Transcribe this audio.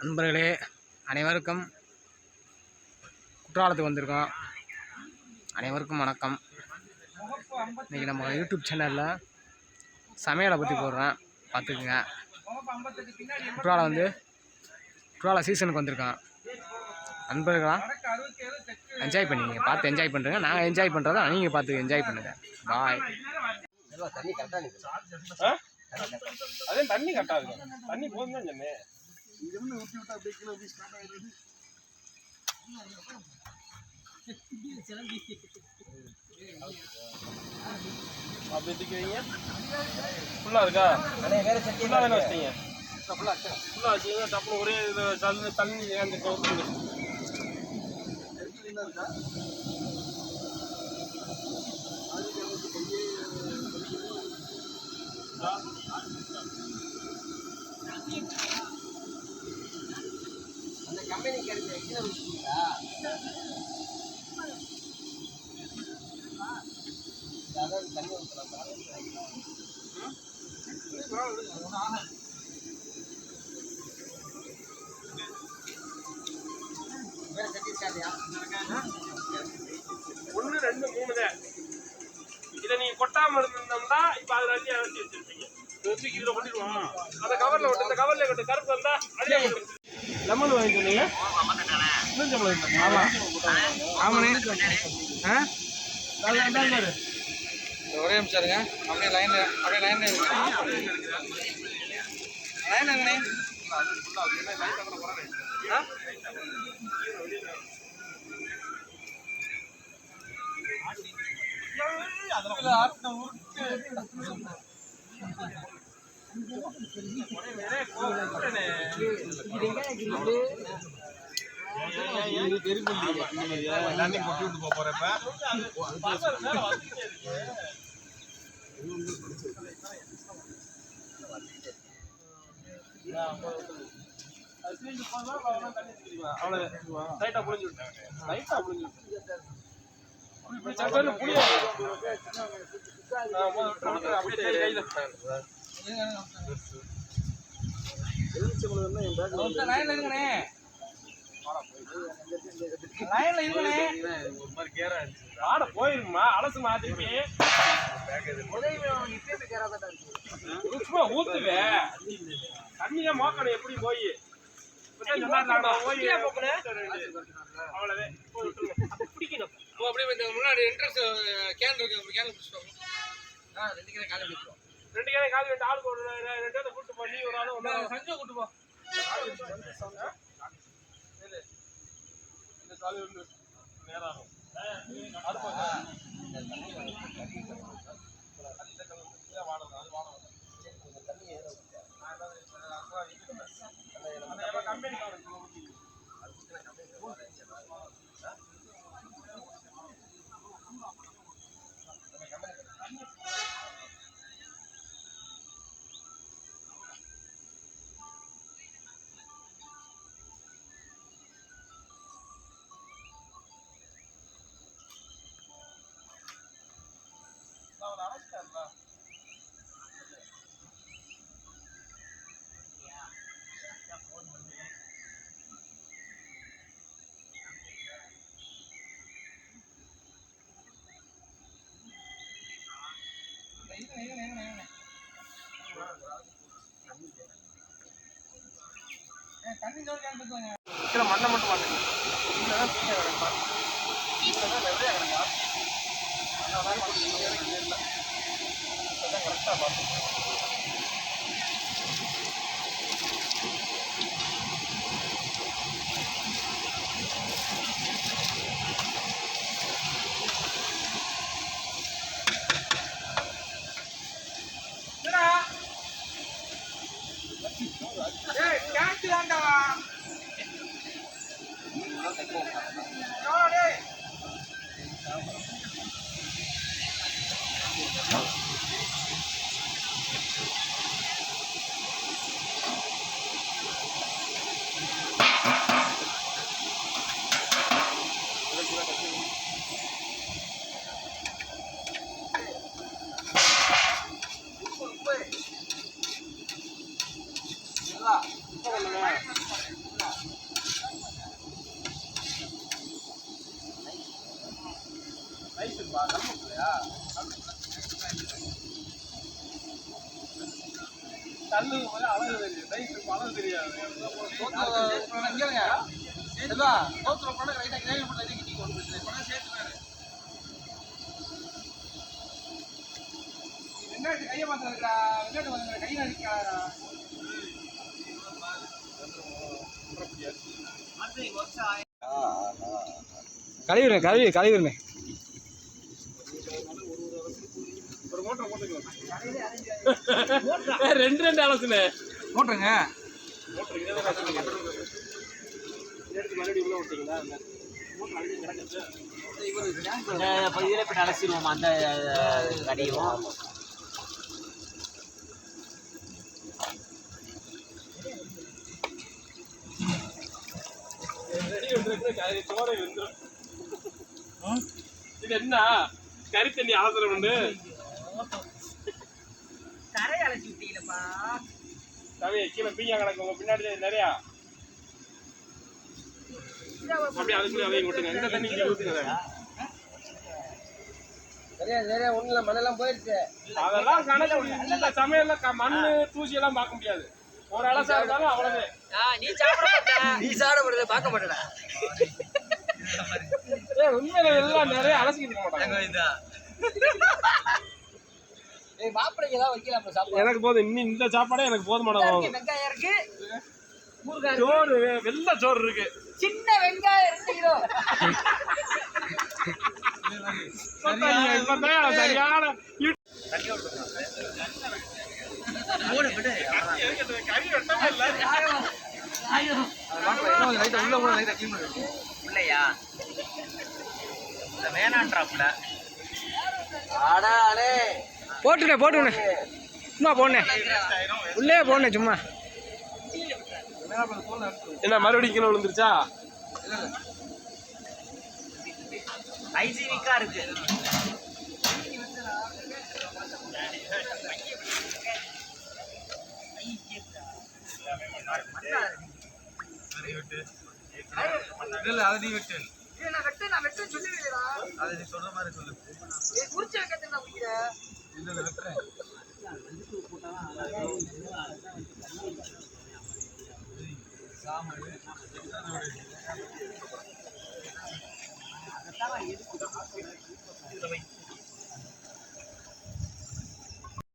நண்பர்களே அனைவருக்கும் குற்றாலத்துக்கு வந்திருக்கோம். அனைவருக்கும் வணக்கம். இன்றைக்கி நம்ம யூடியூப் சேனலில் சமையலை பற்றி போடுறேன். பார்த்துக்குங்க. குற்றாலம் வந்து குற்றால சீசனுக்கு வந்திருக்கோம். நண்பர்களாம் என்ஜாய் பண்ணிங்க. பார்த்து என்ஜாய் பண்ணுறேங்க நாங்கள் என்ஜாய் பண்ணுறதா நீங்கள் பார்த்து என்ஜாய் பண்ணுங்கள் பாய் அதே தண்ணி கரெக்டாக இருக்கும் தண்ணி போதும் தான் சொன்னேன் அப்படி எடுத்துக்கிறீங்க ஃபுல்லாக இருக்கா ஃபுல்லாக தானே வச்சிட்டீங்க ஃபுல்லாக வச்சிங்க டப்புனு ஒரே இது தண்ணி தண்ணி அந்த கவுத்து ஒன்று ரெண்டு மூணு தான் இதை நீங்கள் கொட்டாமல் இருந்திருந்தோம்னா இப்போ அதில் அள்ளி அரைச்சி வச்சிருப்பீங்க. இதில் கொட்டிடுவோம். அந்த கவரில் விட்டு இந்த கவரில் விட்டு கருப்பு வந்தா அள்ளி விட்டு லெமன் வாங்கி சொன்னீங்க இன்னும் சம்பளம் ஆமாம் ஆமாண்ணே. ஆ? ஒரே நிமிஷம் இருங்க. அப்படியே லைன்ல அப்படியே லைன்ல இருங்க. லைன் இருங்கண்ணே எல்லாத்தையும் கொட்டி விட்டு போக விட்டேன் விட்டேன் இப்படி அப்படியே தேடி கையில லைன்ல இருங்கண்ணே. லைன்ல இருங்கண்ணே. ஆட போயிருமா அலசு மாத்திருப்பி சும்மா ஊத்துவே தண்ணியா மோக்கணும் எப்படி போய்? அவ்வளவே பிடிக்கணும் அப்படியே முன்னாடி என்ட்ரன்ஸ் கேன் இருக்கு. கேன் பிடிச்சிட்டு ஆ ரெண்டு கிலோ காலை பிடிச்சிருவோம் ரெண்டு கேரம் காலி ரெண்டு ஆளுக்கு ஒரு ரெண்டு கூட்டு பண்ணி ஒரு ஆளு ஒண்ணு அது கூட்டு போ இந்த கீழே மண்ணை மட்டும் மாட்டுங்க இல்லைன்னா தீங்க கிடப்பா இல்லைன்னா நிறைய கிடக்கா அந்த மாதிரி போட்டு இங்கே இல்லை கரெக்டாக po. ரைட்டா கிட்டி கொண்டு போயிட்டு போனா சேர்த்துனாரு வெங்காயத்து கையை மாத்திரா வெங்காயத்து வந்து கை நடிக்காரா கழுவிடுங்க கழுவி கழுவிடுங்க ஒரு மோட்டர் போட்டுக்கலாம். ரெண்டு ரெண்டு அலசுனே போட்டுருங்க. இதில் இப்போ அலசிடுவோம் அந்த கடையும். ரெடி வந்துருக்கு கறி சோறை வந்துடும் இது என்ன? கறி தண்ணி அலசரம் உண்டு அலசி விட்டீங்களப்பா தவி கீழே பீங்கா கிடக்கு. உங்க பின்னாடி நிறையா. அப்படியே அதுக்குள்ளே அதையும் விட்டுங்க இந்த தண்ணி ஊற்றுங்க இல்ல மண்ணெல்லாம் போயிருச்சு. அதெல்லாம் கணக்கு சமையல்ல மண்ணு தூசி எல்லாம் பார்க்க முடியாது. ஒரு அலசா இருந்தாலும் அவ்வளவு நீ சாப்பிட மாட்ட நீ சாப்பிட மாட்டத பார்க்க மாட்டடா. ஏய் உண்மையில எல்லாம் நிறைய அலசிக்கிட்டு மாட்டாங்க. ஏய் மாப்பிளைக்கு ஏதாவது வைக்கலாம் சாப்பிட. எனக்கு போதும். இன்னும் இந்த சாப்பாடே எனக்கு போதுமான. வெங்காயம் இருக்கு. ஊறுகாய் சோறு வெள்ளை சோறு இருக்கு. சின்ன வெங்காயம் ரெண்டு கிலோ. சரியான யூ- கறி வெட்டவே இல்ல. லைட்டா உள்ள கூட லைட்டா கிளீன் பண்ணி இல்லையா? இந்த வேணான்றாப்புல ஆடா அடே போட்டுனே போட்டுனே சும்மா போடணே உள்ளே போடணே சும்மா. என்ன மறுபடியும் கீழே விழுந்துருச்சா? ஹைஜீனிக்கா இருக்கு இல்ல அதை நீ விட்டு. நான் வெட்ட நான் வெட்ட சொல்லுவீங்களா அதை நீ சொல்ற மாதிரி சொல்லு. குறிச்ச வைக்கிறது நான் ಇಲ್ಲ